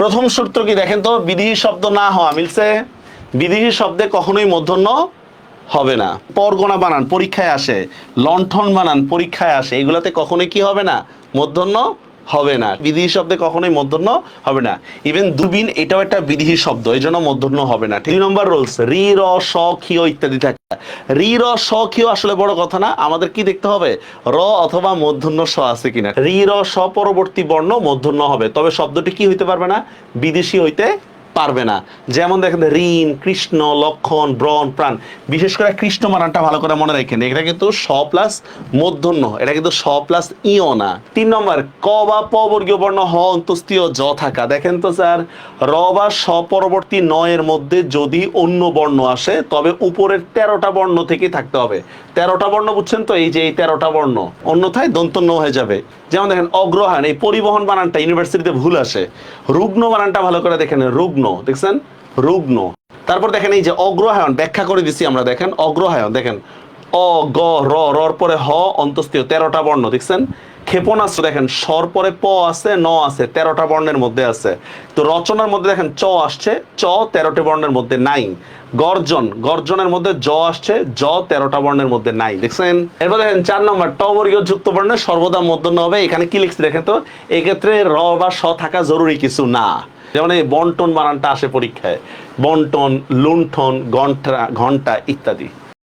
প্রথম সূত্র কি দেখেন তো? বিধি শব্দ না হওয়া মিলছে। বিধি শব্দে কখনোই মধ্যন্ন হবে না। পরগনা বানান, পরীক্ষায় আসে। লণ্ঠন বানান, পরীক্ষায় আসে। এগুলাতে কখনোই কি হবে না? মূর্ধন্য হবে না। বিধি শব্দে কখনোই মধ্যন্ন হবে না। ইভেন দুবিন এটাও একটা বিধি শব্দ এই জন্য মধ্যন্য হবে না। দুই নম্বর রোলস, রি, র, স ক্ষীয় ইত্যাদি থাকে। রি, র, স ক্ষীয় আসলে বড় কথা না, আমাদের কি দেখতে হবে? র অথবা মধ্যন্য স আছে কিনা। রি, র, স পরবর্তী বর্ণ মধ্যন্য হবে, তবে শব্দটি কি হইতে পারবে না? বিদেশি হইতে পারবে না। যেমন দেখেন, ঋণ, কৃষ্ণ, লক্ষণ, ব্রণ, প্রাণ। বিশেষ করে কৃষ্ণ মানানটা ভালো করে মনে রাখেন। এটা কিন্তু স প্লাস মধ্যন্য, এটা কিন্তু স প্লাস ইও না তিন নম্বর, ক বা প বর্গীয় বর্ণ হ অন্তস্তীয় জ থাকা। দেখেন তো স্যার, র বা স পরবর্তী নয়ের মধ্যে যদি অন্য বর্ণ আসে, তবে উপরের তেরোটা বর্ণ থেকে থাকতে হবে। তেরোটা বর্ণ বুঝছেন তো? এই যে এই তেরোটা বর্ণ, অন্যথায় দন্তন্য হয়ে যাবে। যেমন দেখেন, অগ্রহায়ণ, এই পরিবহন বানানটা ইউনিভার্সিটিতে ভুল আসে। রুগ্ন বানানটা ভালো করে দেখেন, রুগ্ন। দেখছেন? রুগ্ন। তারপর দেখেন এই যে অগ্রহায়ণ, ব্যাখ্যা করে দিছি আমরা, দেখেন, অগ্রহায়ণ, দেখেন। অ, গ, র রর পরে হ অন্তস্তীয় তেরোটা বর্ণ, দেখছেন? ক্ষেপণাস্ত্র, দেখেন, স্বর পরে প আছে, ন আছে, তেরোটা বর্ণের মধ্যে আছে। তো রচনার মধ্যে দেখেন, চ আসছে, চ তেরোটি বর্ণের মধ্যে নাই। গর্জন, গর্জনের মধ্যে জ আসছে, জ তেরোটা বর্ণের মধ্যে নাই, দেখছেন? এরপর দেখেন, চার নম্বর, ট বর্গীয় যুক্ত বর্ণে সর্বদা মধ্যন্য হবে এখানে কি লিখছে দেখেন তো? এক্ষেত্রে র বা স থাকা জরুরি কিছু না। যেমন এই বন্টন বানানটা আসে পরীক্ষায়। বন্টন লুণ্ঠন ঘণ্টা ঘণ্টা ইত্যাদি।